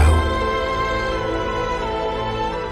ว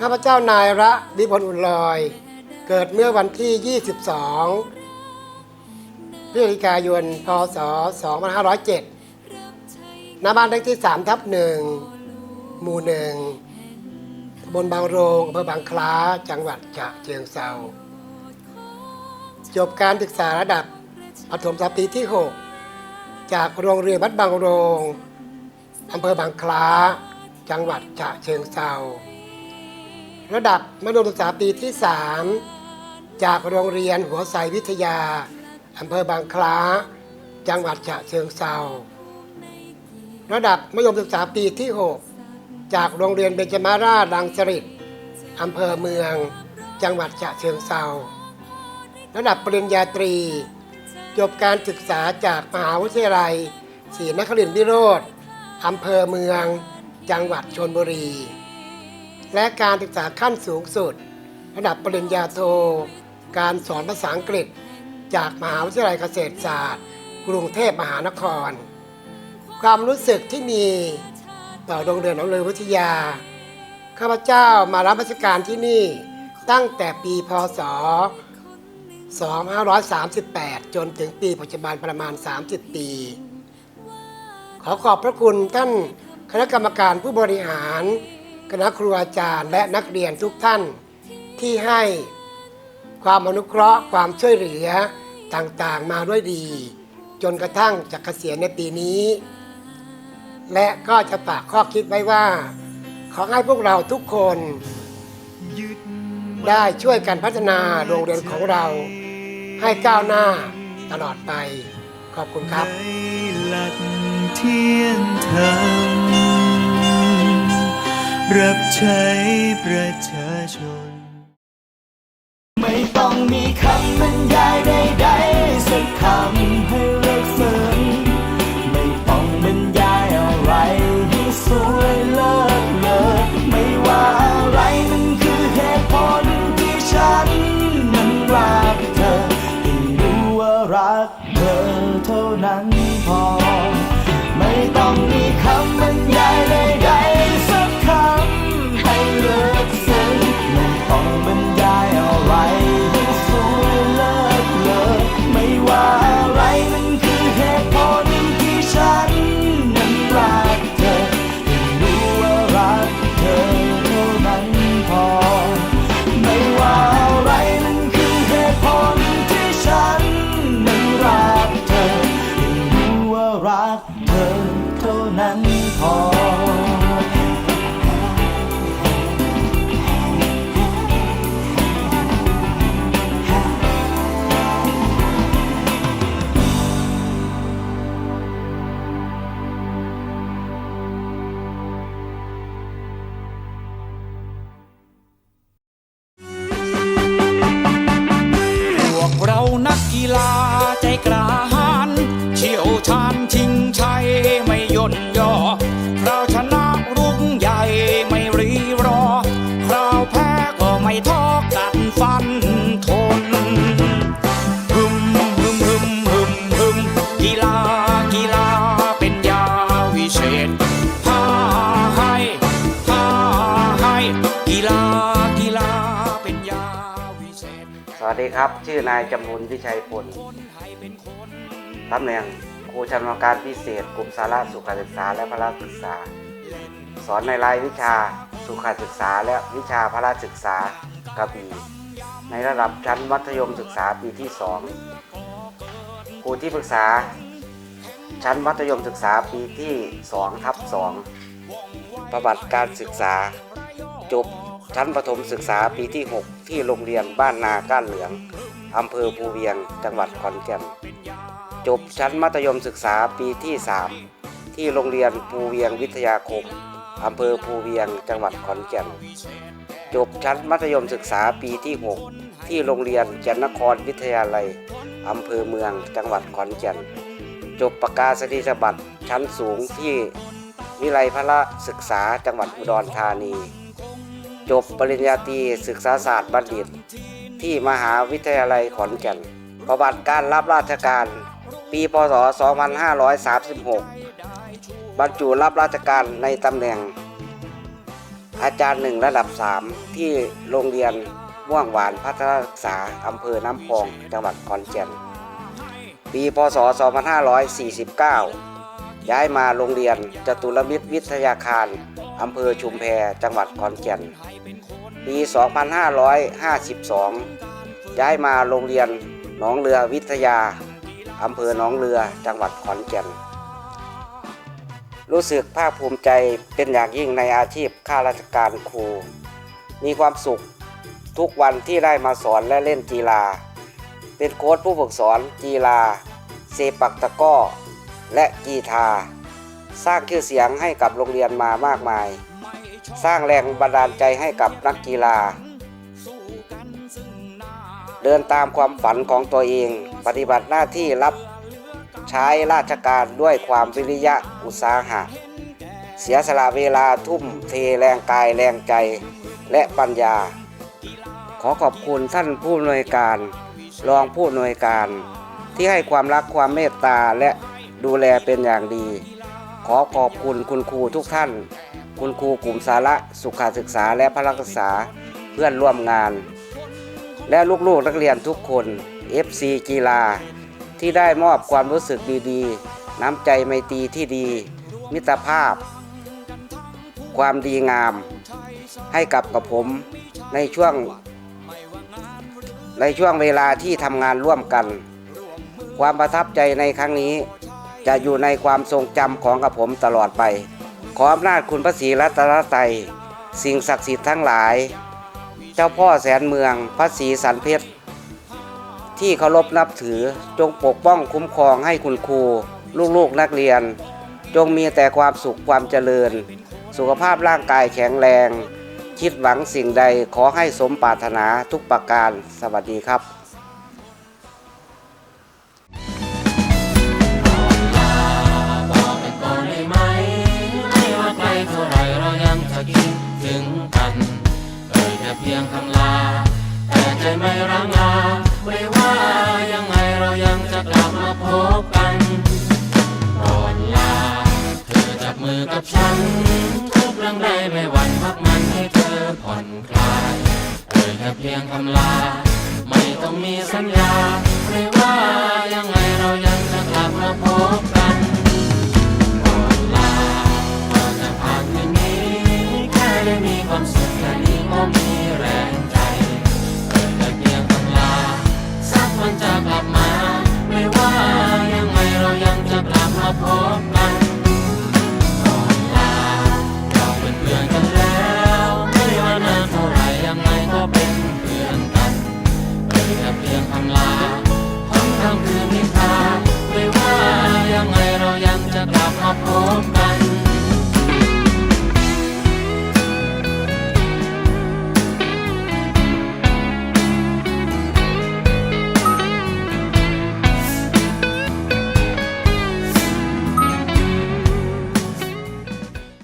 ข้าพเจ้านายระวิพลอุ่นลอย เกิดเมื่อวันที่ 22พฤศจิกายน พศ 2507ณบ้านเลขที่ 3 ทับหนึ่งหมู่หนึ่งบนบางโรงอำเภอบางคล้า จังหวัดฉะเชิงเซาจบการศึกษาระดับประถมศึกษาปีที่ 6 จากโรงเรียนวัดบางโรงอำเภอบางคล้า จังหวัดฉะเชิงเซา ระดับมัธยมศึกษาปีที่ 3 จากโรงเรียนหัวไสวิทยาอำเภอบางคล้า จังหวัดฉะเชิงเซาระดับมัธยมศึกษาปีที่ 6 จากโรงเรียนเบญจมาราชรังสฤษอำเภอเมือง จังหวัดฉะเชิงเซาระดับปริญญาตรี จบการศึกษาจากมหาวิทยาลัยศรีนครินทรวิโรธอำเภอเมือง จังหวัดชนบุรี และการศึกษาขั้นสูงสุด ระดับปริญญาโท การสอนภาษาอังกฤษ จากมหาวิทยาลัยเกษตรศาสตร์ กรุงเทพมหานคร ความรู้สึกที่มีต่อโรงเรียนหนองเรือวิทยา ข้าพเจ้ามารับราชการที่นี่ตั้งแต่ปีพศ 2538 จนถึงปีปัจจุบันประมาณ 30 ปี ขอขอบพระคุณท่านคณะกรรมการผู้บริหาร คณะครูอาจารย์และนักเรียนทุกท่านที่ให้ความอนุเคราะห์ความช่วยเหลือต่างๆมาด้วยดี จนกระทั่งจะเกษียณในปีนี้ และก็จะฝากข้อคิดไว้ว่า ขอให้พวกเราทุกคน ได้ช่วยกันพัฒนาโรงเรียนของเรา ให้ก้าวหน้าตลอดไป ขอบคุณครับในหลักเที่ยงธรรม รับใช้ประชาชน ไม่ต้องมีคำบรรยายใดๆสักคำ กระหายเชี่ยวชาญชิงชัยไม่ย่นย่อเราชนะรุ่งใหญ่ไม่รีรอเราวแพ้ก็ไม่ท้อกัดฟันทนฮึมฮึมฮึมฮึมฮึมกีฬากีฬาเป็นยาวิเศษ วัสดีครับ ชื่อนายจำรุนวิชัยพลตำแหน่งครูชำนาญการพิเศษ กลุ่มสาระสุขศึกษาและพละศึกษา สอนในรายวิชาสุขศึกษาและวิชาพละศึกษากระบี่ในระดับชั้นมัธยมศึกษาปีที่ 2 ครูที่ปรึกษา ชั้นมัธยมศึกษาปีที่2ทับ2ประวัติการศึกษาจบ ชั้นประถมศึกษาปีที่ 6 ที่โรงเรียนบ้านนาก้านเหลือง อำเภอภูเวียง จังหวัดขอนแก่น จบชั้นมัธยมศึกษาปีที่ 3 ที่โรงเรียนภูเวียงวิทยาคม อำเภอภูเวียง จังหวัดขอนแก่น จบชั้นมัธยมศึกษาปีที่ 6 ที่โรงเรียนจันนครวิทยาลัย อำเภอเมือง จังหวัดขอนแก่น จบประกาศนียบัตรชั้นสูงที่วิไลพละศึกษาจังหวัดอุดรธานี จบปริญญาตรีศึกษาศาสตร์บัณฑิต ที่มหาวิทยาลัยขอนแก่น ประวัติการรับราชการ ปีพศ 2536 บรรจุรับราชการในตำแหน่ง อาจารย์หนึ่งระดับ 3 ที่โรงเรียนม่วงหวานพัฒนาศึกษาอำเภอน้ำพอง จังหวัดขอนแก่น ปีพศ 2549 ย้ายมาโรงเรียนจตุรมิตรวิทยาคาร อำเภอชุมแพจังหวัดขอนแก่น ปี 2552 ย้ายมาโรงเรียนหนองเรือวิทยาอำเภอหนองเรือจังหวัดขอนแก่น รู้สึกภาคภูมิใจเป็นอย่างยิ่งในอาชีพข้าราชการครู มีความสุขทุกวันที่ได้มาสอนและเล่นกีฬา เป็นโค้ชผู้ฝึกสอนกีฬาเซปักตะก้อ และกีฬา สร้างชื่อเสียงให้กับโรงเรียนมามากมาย สร้างแรงบันดาลใจให้กับนักกีฬา เดินตามความฝันของตัวเอง ปฏิบัติหน้าที่รับใช้ราชการด้วยความวิริยะอุตสาหะ เสียสละเวลาทุ่มเทแรงกายแรงใจและปัญญา ขอขอบคุณท่านผู้อำนวยการ รองผู้อำนวยการ ที่ให้ความรักความเมตตาและดูแลเป็นอย่างดี ขอขอบคุณคุณครูทุกท่าน คุณครูกลุ่มสาระสุขศึกษาและพละศึกษาเพื่อนร่วมงาน และลูกๆนักเรียนทุกคน FC กีฬา ที่ได้มอบความรู้สึกดีๆ น้ำใจไมตรีที่ดี มิตรภาพ ความดีงาม ให้กับกับผมในช่วง ในช่วงเวลาที่ทำงานร่วมกัน ความประทับใจในครั้งนี้ จะอยู่ในความทรงจำของกับผมตลอดไป ขออำนาจคุณพระศรีรัตนตรัยสิ่งศักดิ์สิทธิ์ทั้งหลาย เจ้าพ่อแสนเมืองพระศรีสันเพชร ที่เคารพนับถือจงปกป้องคุ้มครองให้คุณครู ลูกๆนักเรียน จงมีแต่ความสุขความเจริญ สุขภาพร่างกายแข็งแรง คิดหวังสิ่งใดขอให้สมปรารถนาทุกประการ สวัสดีครับ ยแค่เพียงคำลา แต่ใจไม่ร้งลาไม่ว่ายังไงเรายังจะกลับมาพบกันก่อนลา เธอจับมือกับฉัน ทุกเรื่องใดไม่หวั่นพักมันให้เธอผ่อนคลายเอ่ยแค่เพียงคำลา ไม่ต้องมีสัญญา ไม่ว่ายังไงเรายังจะกลับมาพบกัน